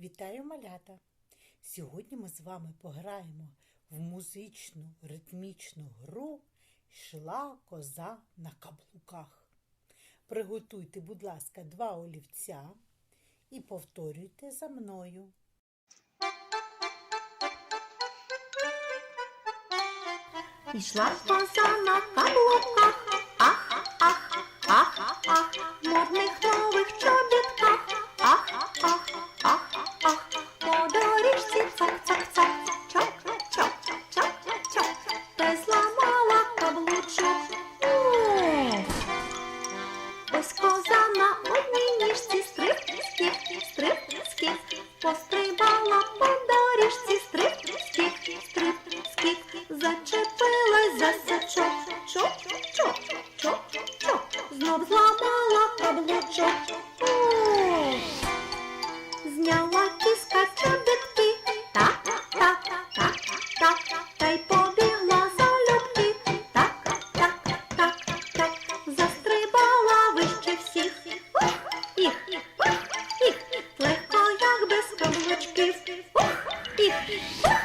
Вітаю малята! Сьогодні ми з вами пограємо в музичну ритмічну гру Йшла коза на каблуках. Приготуйте, будь ласка, два олівця і повторюйте за мною. Ішла коза на каблуках, коза на одній ніжці стрип, скіп, стрип, скіп, пострибала по доріжці, стрип, скіп, стрип, скіп, зачепилась за сачок, чоп, чоп, чоп, чок, знов зламала каблучок. Зняла кіска чобітки, так, так, так, так, та й по. всіх, ух, їх, ух, їх, легко, як без каблучків, ух, їх, ух.